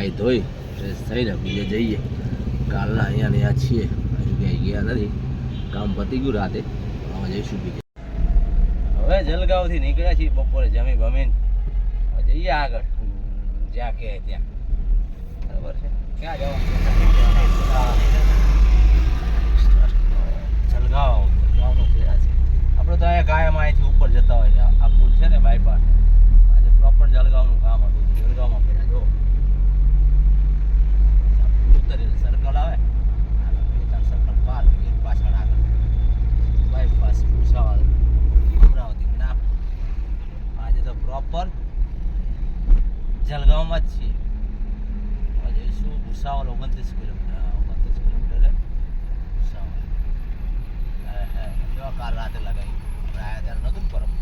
નાહી ધોઈ ફ્રેશ થઈને બીજે જઈએ. કાલના અહીંયા અહીંયા છીએ. હજુ ક્યાંય ગયા નથી. કામ પતી ગયું રાતે. હવે જઈશું બીજે. હવે જલગાંવથી નીકળ્યા છીએ બપોરે, જમી હવે જઈએ આગળ. જ્યાં કહે ત્યાં. બરાબર છે? ક્યાં જવાનું? જલગાંવ. જવાનું છે. આપણે તો અહીંયા કાયમ અહીંથી ઉપર જતા હોય છે આ પુલ છે ને બાયપાસ આજે પ્રોપર જલગાંવનું કામ હતું જલગાંવમાં પડ્યા જો ઉતરીને સર્કલ આવે આગળ બે ત્રણ સર્કલ પાર કરીએ પાછળ આગળ બાયપાસ ભૂસાવાળ અમરાવતી નાપ આજે તો પ્રોપર જલગાંવમાં જ છીએ હવે જઈશું ભૂસાવળ ઓગણત્રીસ કિલોમીટર ઓગણત્રીસ કિલોમીટર ભૂસાવળ હે હે જો કાલ રાતે લગાવી ને પરમ.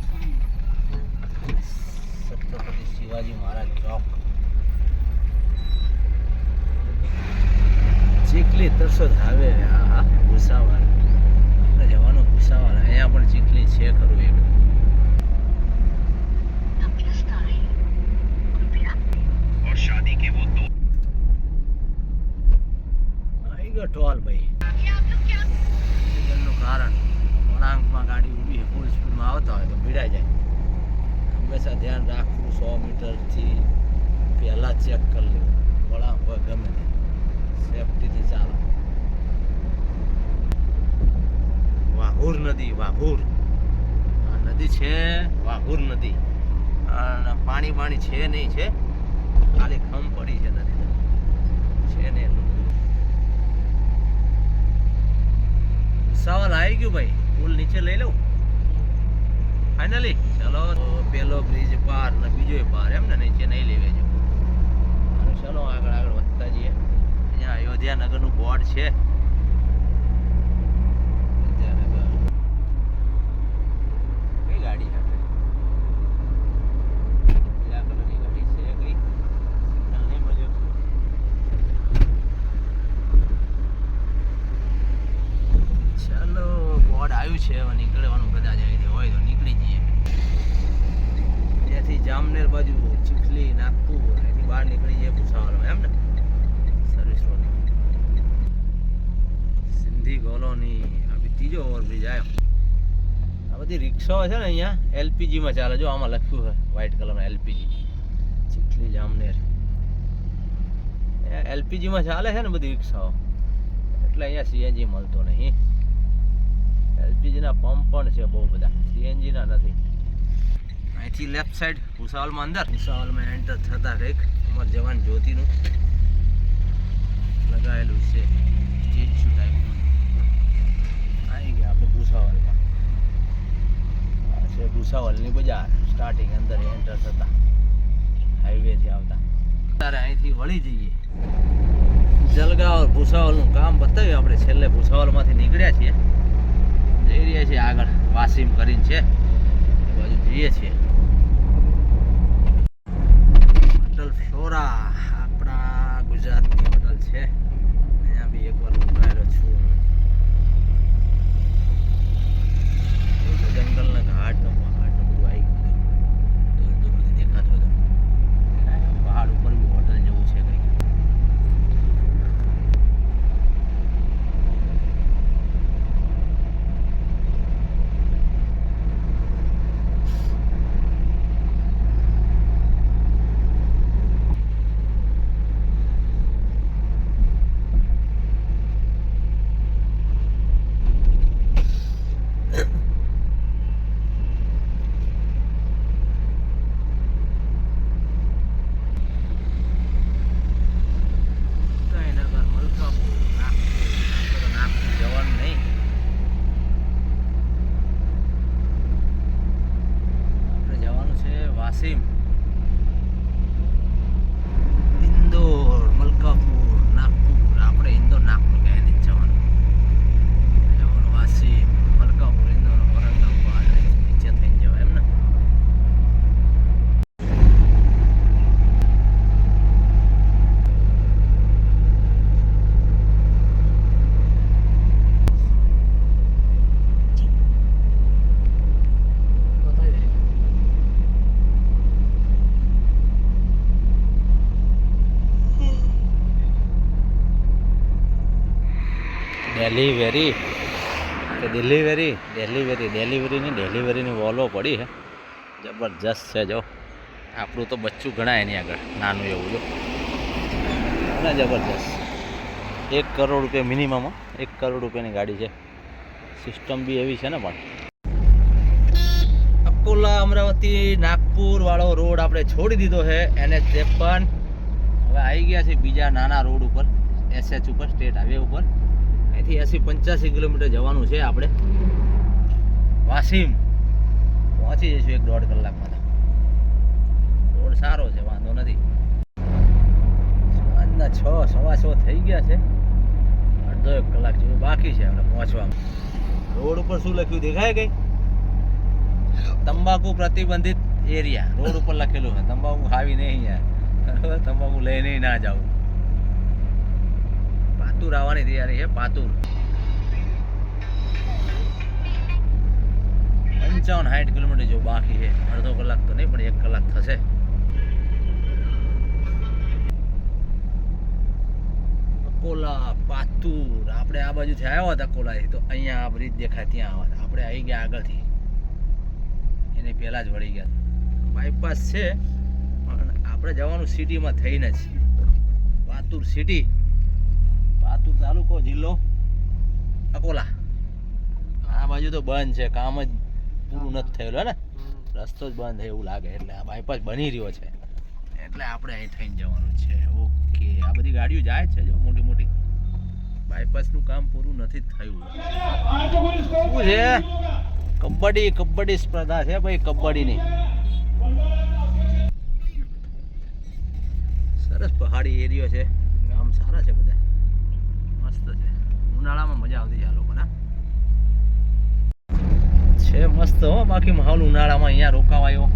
છત્રપતિ શિવાજી મહારાજ ચોક. ચીખલી તરસો આવે હા હા ભૂસાવળ. આપણે જવાનું ભૂસાવળ. અહીંયા પણ ચીખલી છે ખરું એક. આવી ગયો ટોલ ભાઈ. એક્સિડન્ટનું કારણ. વળાંકમાં ગાડી ઊભી ફૂલ સ્પીડમાં આવતા હોય તો ભીડાઈ જાય. હંમેશા ધ્યાન રાખવું, સો મીટરથી પહેલાં ચેક કરી લેવું. વળાંક હોય ગમે તે. સેફટીથી ચાલો. વાઘુર નદી વાઘુર આ નદી છે વાઘુર નદી. અને પાણી પાણી છે નહીં, છે? ખાલી ખમ પડી છે નદી છે ને એટલું સવાલ આવી ગયું ભાઈ. પુલ નીચે લઈ લઉં. ફાઇનલી ચલો પેલો બ્રિજ પાર ને બીજો પાર એમ ને નીચે નહીં લેવે જો ચલો આગળ આગળ વધતા જઈએ. અહીંયા અયોધ્યા નગરનું બોર્ડ છે અયોધ્યાનગર કઈ ગાડી છે પીળા કલરની ગાડી છે કઈ સિગ્નલ નહીં મળ્યો ચાલો બોર્ડ આવ્યું છે હવે નીકળવાનું કદાચ અહીંથી હોય તો નીકળી જઈએ ત્યાંથી જામનેર બાજુ ચીખલી નાગપુર અહીંથી બહાર નીકળી જઈએ ભૂસાવળમાં એમ ને સર્વિસ રોડ સિંધી કોલોની આ બી ત્રીજો ઓવરબ્રિજ આવ્યો. આ બધી રિક્ષાઓ છે ને અહીંયા એલપીજીમાં ચાલે. જો આમાં લખ્યું છે વ્હાઇટ કલરમાં એલપીજી ચીખલી જામનેર એલપીજીમાં ચાલે છે ને બધી રિક્ષાઓ. એટલે અહીંયા સીએનજી મળતો નહીં. એલપીજીના પંપ પણ છે બહુ બધા. સીએનજીના નથી. અહીંથી લેફ્ટ સાઈડ ભૂસાવલમાં અંદર. ભૂસાવલમાં એન્ટર થતા કંઈક. અમર જવાન જ્યોતિનું લગાવેલું છે સ્ટેચ્યુ ટાઈપનું આવી ગયા આપણે ભૂસાવલમાં આ છે ભૂસાવલની બજાર સ્ટાર્ટિંગ અંદર એન્ટર થતા. હાઈવેથી આવતા. ત્યારે અહીંથી વળી જઈએ. જલગાંવ ભૂસાવલનું કામ બતાવ્યું આપણે. છેલ્લે ભૂસાવલમાંથી નીકળ્યા છીએ. જઈ રહ્યા છીએ આગળ. વાસીમ કરીને છે. બાજુ જઈએ છીએ. હોટલ ફ્લોરા, આપણા ગુજરાતની હોટલ છે. અહીંયા બી એકવાર રોકાયેલો છું જંગલના ઘાટ ને પહાડ ને બધું આવી ગયું દૂર દૂરથી દેખાતું હતું પહાડ ઉપર બી હોટલ જેવું છે કંઈક ડેલીવેરી કે દિલ્હીવેરી ડેલીવેરી ડિલિવરીની ડિલિવરીની વોલો પડી છે જબરજસ્ત છે જો. આપણું તો બચ્ચું ગણાય એની આગળ. નાનું એવું જો. ને જબરજસ્ત. એક કરોડ રૂપિયા મિનિમમ એક કરોડ રૂપિયાની ગાડી છે. સિસ્ટમ બી એવી છે ને પણ. અકોલા, અમરાવતી, નાગપુર વાળો રોડ આપણે છોડી દીધો છે. એનએચ ત્રેપન હવે આવી ગયા છે બીજા નાના રોડ ઉપર. એસએચ ઉપર સ્ટેટ હાઈવે ઉપર. અહીંથી એસી પંચ્યાસી કિલોમીટર જવાનું છે આપણે. વાસીમ. પહોંચી જઈશું એક દોઢ કલાકમાં રોડ સારો છે, વાંધો નથી. સાંજના છ, સવા છ થઈ ગયા છે. અડધો એક કલાક જેવું બાકી છે આપણે પહોંચવામાં રોડ ઉપર શું લખ્યું? દેખાય કઈ? તંબાકુ પ્રતિબંધિત એરિયા. રોડ ઉપર લખેલું છે. તંબાકુ ખાવી નહીં યાર બરાબર? તંબાકુ લઈને ના જાવ પાતુર આવવાની તૈયારી છે, પાતુર. પંચાવન સાઠ કિલોમીટર જો બાકી છે. અડધો કલાક તો નહીં, પણ એક કલાક થશે. અકોલા, પાતુર. આપણે આ બાજુથી આવ્યા હતા અકોલાથી તો અહીંયા આ બ્રિજ દેખાય, ત્યાં આવ્યા હતા. આપણે આવી ગયા આગળથી. એને પહેલાં જ વળી ગયા. બાયપાસ છે, પણ આપણે જવાનું સિટીમાં થઈને જ. પાતુર સિટી પાતુર તાલુકો જિલ્લો. અકોલા. આ બાજુ તો બંધ છે કામ જ પૂરું નથી થયેલું ને? રસ્તો જ બંધ એવું લાગે એટલે આ બાયપાસ બની રહ્યો છે. એટલે આપણે અહીં થઈને જવાનું છે. ઓકે આ બધી ગાડીઓ જાય છે જો મોટી મોટી? બાયપાસનું કામ પૂરું નથી થયું. શું છે? કબડ્ડી કબડ્ડી સ્પર્ધા છે ભાઈ કબડ્ડીની. સરસ પહાડી એરિયો છે. ગામ સારા છે બધા. ઉનાળામાં મજા આવતી આ લોકોને છે મસ્ત, હો, બાકી માહોલ ઉનાળામાં અહીંયા રોકાવાયો.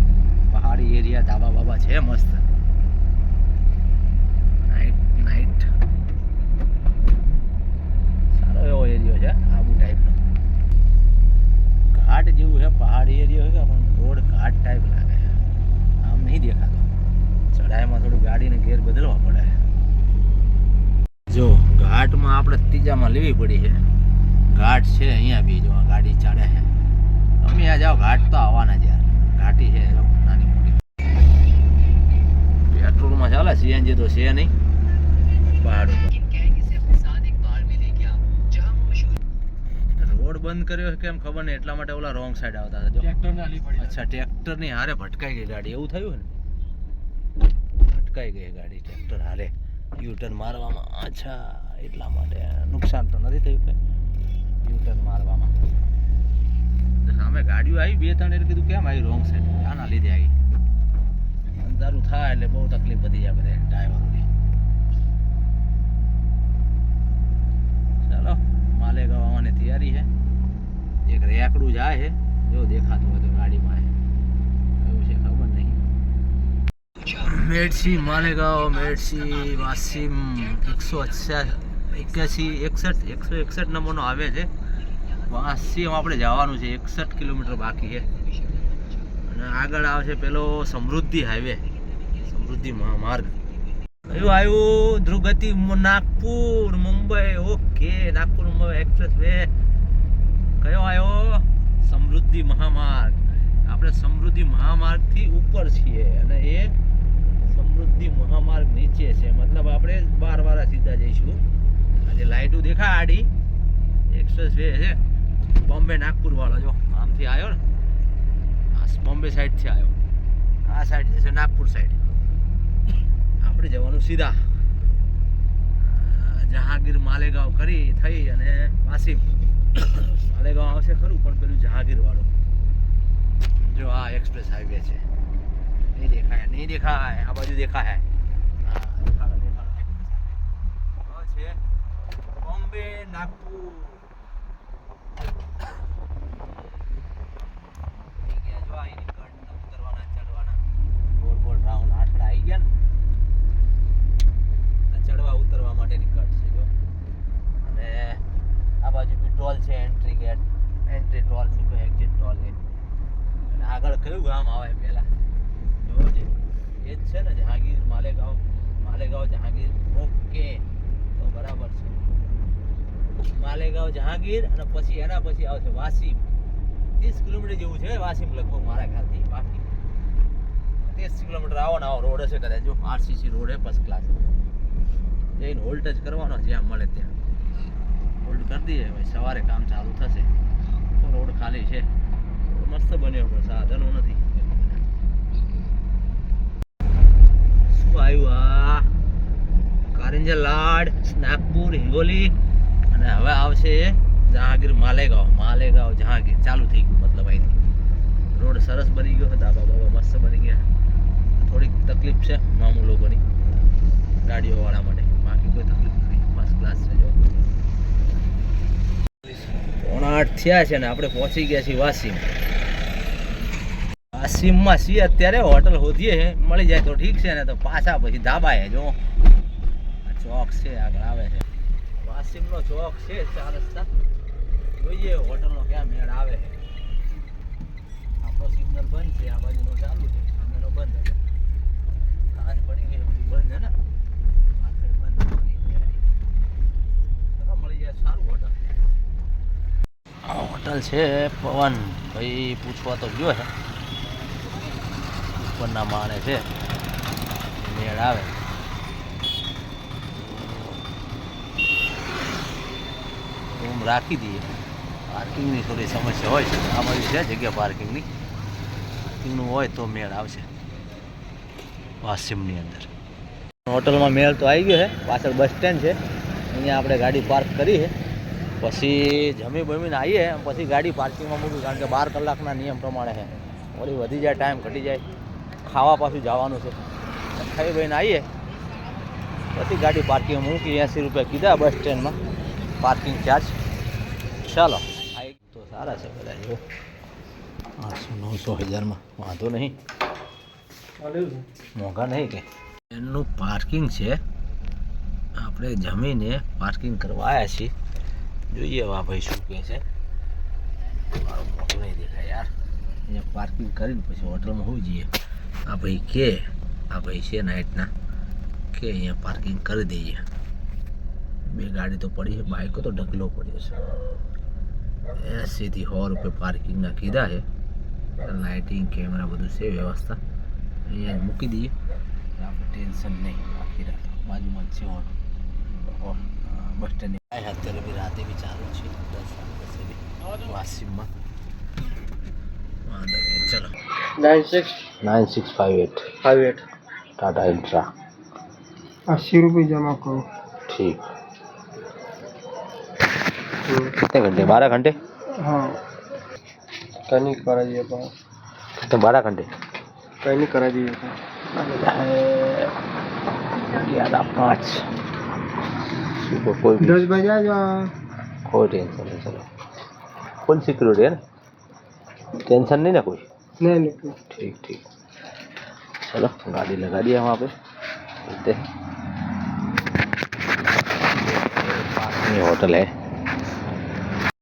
પહાડી એરિયા, ધાબા બાબા છે મસ્ત. નાઈટ સારો એવો એરિયો છે, આબુ ટાઈપનો ઘાટ જેવું છે, પહાડી એરિયો છે, પણ રોડ ઘાટ ટાઈપ લાગે આમ નહીં દેખાતો. ચઢાઈમાં થોડું ગાડીને ગેર બદલવા પડે. જો ઘાટમાં આપણે ત્રીજામાં લેવી પડી છે. ઘાટ છે અહીંયા બી જો ગાડી ચાલે છે. અમે આ જાઓ ઘાટ તો આવવાના જ યાર. ઘાટી છે નાની મોટી. પેટ્રોલમાં ચાલે સીએનજી તો છે નહીં. ભાડું રોડ બંધ કર્યો છે કેમ ખબર નહીં એટલા માટે ઓલા રોંગ સાઈડ આવતા હતા જો. અચ્છા ટ્રેક્ટરની હારે ભટકાઈ ગઈ ગાડી. એવું થયું ને? ભટકાઈ ગઈ ગાડી ટ્રેક્ટર હારે. યુ ટર્ન મારવામાં. અચ્છા. એટલા માટે નુકસાન તો નથી થયું કે યુટર્ન મારવામાં. સામે ગાડીઓ આવી બે ત્રણ એટલે કીધું કેમ આવી? રોંગ સાઈડ આના લીધે આવી. અંધારું થાય એટલે બહુ તકલીફ વધી જાય બધે ડ્રાઈવરોની ચાલો માલેગાંવ આવવાની તૈયારી છે. એક રેકડું જાય છે. જો દેખાતું હોય તો ગાડીમાં એવું છે ખબર નહીં. મેડસી માલેગાંવ મેડસી વાસીમ એકસો એક્યાસી, એકસઠ, એકસો એકસઠ નંબરનો આવે છે. વાંસીમાં આપણે જવાનું છે, એકસઠ કિલોમીટર બાકી છે. અને આગળ આવશે પેલો સમૃદ્ધિ હાઈવે, સમૃદ્ધિ મહામાર્ગ કયું આવ્યું ધ્રુગતિ Nagpur, Mumbai, okay, Nagpur, Mumbai expressway. કયો આવ્યો? સમૃદ્ધિ મહામાર્ગ. આપણે સમૃદ્ધિ મહામાર્ગથી ઉપર છીએ અને એ સમૃદ્ધિ મહામાર્ગ નીચે છે. મતલબ આપણે બાર વાળા સીધા જઈશું. આજે લાઈટો દેખાય આડી. એક્સપ્રેસ વે છે. બોમ્બે નાગપુર વાળો, જો, આમથી આવ્યો ને. આ બોમ્બે સાઈડથી આવ્યો આ સાઈડ જશે નાગપુર સાઈડ આપણે જવાનું સીધા. જહાંગીર માલેગાંવ કરી, થઈ અને વાસીમ. માલેગાંવ આવશે ખરું, પણ પેલું જહાંગીર વાળું. જો આ એક્સપ્રેસ હાઈવે છે. નહીં દેખાય નહીં દેખાય, આ બાજુ દેખાય. હા બોમ્બે નાગપુર થઈ ગયા જો આ એની કટ ઉતરવાના ચડવાના. ગોળ ગોળ રાઉન્ડ આઠડા આવી ગયા ને? ચડવા ઉતરવા માટેની કટ છે જો. અને આ બાજુ બી ટોલ છે એન્ટ્રી ગેટ એન્ટ્રી ટોલ શું કહે? એક્ઝિટ ટોલ એ અને આગળ કયું ગામ આવે પહેલા? જોજે એ જ છે ને જહાંગીર માલેગાંવ. માલેગાંવ જહાંગીર ઓકે તો બરાબર છે. માલેગાંવ, જહાંગીર અને પછી એના પછી આવશે વાસીમ. ત્રીસ કિલોમીટર જેવું છે વાસીમ લગભગ મારા ખ્યાલથી બાકી. ત્રીસ કિલોમીટર આવો ને આવો રોડ હશે કદાચ, જો આરસીસી રોડ હે ફર્સ્ટ ક્લાસ જઈને હોલ્ડ જ કરવાનો જ્યાં મળે ત્યાં. હોલ્ડ કરી દઈએ ભાઈ સવારે કામ ચાલુ થશે. તો રોડ ખાલી છે. મસ્ત બન્યો પણ સાધનો નથી. શું આવ્યું આ? કારેંજર લાડ, નાગપુર, હિંગોલી. અને હવે આવશે જહાંગીર માલેગાંવ. માલેગાંવ જહાંગીર. ચાલુ થઈ ગયું મતલબ અહીંથી. રોડ સરસ બની ગયો ધાબા બાબા મસ્ત બની ગયા થોડીક તકલીફ છે મામૂ લોકોની, ગાડીઓવાળા માટે. બાકી કોઈ તકલીફ નથી. ફર્સ્ટ ક્લાસ છે જો. પોણા આઠ થયા છે ને આપણે પહોંચી ગયા છીએ વાસીમ. વાસીમમાં છીએ અત્યારે, હોટલ હોધીએ મળી જાય તો ઠીક છે, ને તો પાછા પછી ધાબાએ જો. ચોક છે, આગળ આવે છે. વાસીમનો ચોક છે ચાર રસ્તા. જોઈએ હોટલનો ક્યાં મેળ આવે. આપણો સિગ્નલ બંધ છે, આ બાજુનો ચાલુ છે, સામેનો બંધ છે. સાંજ પડી ગઈ, બધું બંધ છે ને? માર્કેટ બંધ થવાની. મળી જાય સારું હોટલ. આ હોટલ છે પવન. ભાઈ, પૂછવા તો ગયો છે. ઉપરના માણે છે. મેળ આવે. રાખી દઈએ. પાર્કિંગની થોડી સમસ્યા હોય છે. આ બાજુ છે જગ્યા પાર્કિંગની પાર્કિંગનું હોય તો મેળ આવશે. વાસિમની અંદર. હોટલમાં મેળ તો આવી ગયો છે. પાછળ બસ સ્ટેન્ડ છે. અહીંયા આપણે ગાડી પાર્ક કરી છે. પછી જમી બમીને આવીએ. પછી ગાડી પાર્કિંગમાં મૂકી કારણ કે બાર કલાકના નિયમ પ્રમાણે છે. વળી વધી જાય ટાઈમ ઘટી જાય. ખાવા પાછું જવાનું છે. ખાઈ બહીને આવીએ. પછી ગાડી પાર્કિંગમાં મૂકી એંસી રૂપિયા કીધા બસ સ્ટેન્ડમાં પાર્કિંગ ચાર્જ ચાલો. તો સારા છે બધા જો આઠસો નવસો હજારમાં? વાંધો નહીં. મોંઘા નહીં કે? એનું પાર્કિંગ છે. આપણે જમીને પાર્કિંગ કરવા આવ્યા છીએ. જોઈએ વા ભાઈ શું કહે છે. નહીં દેખાય યાર. અહીંયા પાર્કિંગ કરીને પછી હોટલમાં હોવું જોઈએ. આ ભાઈ કે, આ ભાઈ છે નાઇટના. કે અહીંયા પાર્કિંગ કરી દઈએ. બે ગાડી તો પડી છે બાઇકો તો ઢગલો પડ્યો છે. એસીથી સો રૂપિયા પાર્કિંગના કીધા છે લાઇટિંગ કેમેરા બધું છે વ્યવસ્થા અહીંયા જ મૂકી દઈએ એટલે આપણે ટેન્શન નહીં આખી રાત બાજુમાં જ છે હોટલ બસ સ્ટેન્ડ અત્યારે બી રાતે બી ચાલુ છે દસ સાડા દસે બી વાસીમમાં વાંધો નહીં ચલો nine six nine six five eight five eight Tata Intra अस्सी रुपये जमा करो ठीक कितने घंटे? बारह घंटे? हाँ। कहीं नहीं करा दिया था कितने बारह घंटे? कहीं नहीं करा दिया था ग्यारह पाँच। कोई दस बजे कोई टेंशन नहीं चलो। फुल सिक्योरिटी है ना? टेंशन नहीं ना कोई? नहीं नहीं ठीक ठीक। चलो गाड़ी लगा दिया वहाँ पे। चलते हैं। होटल है।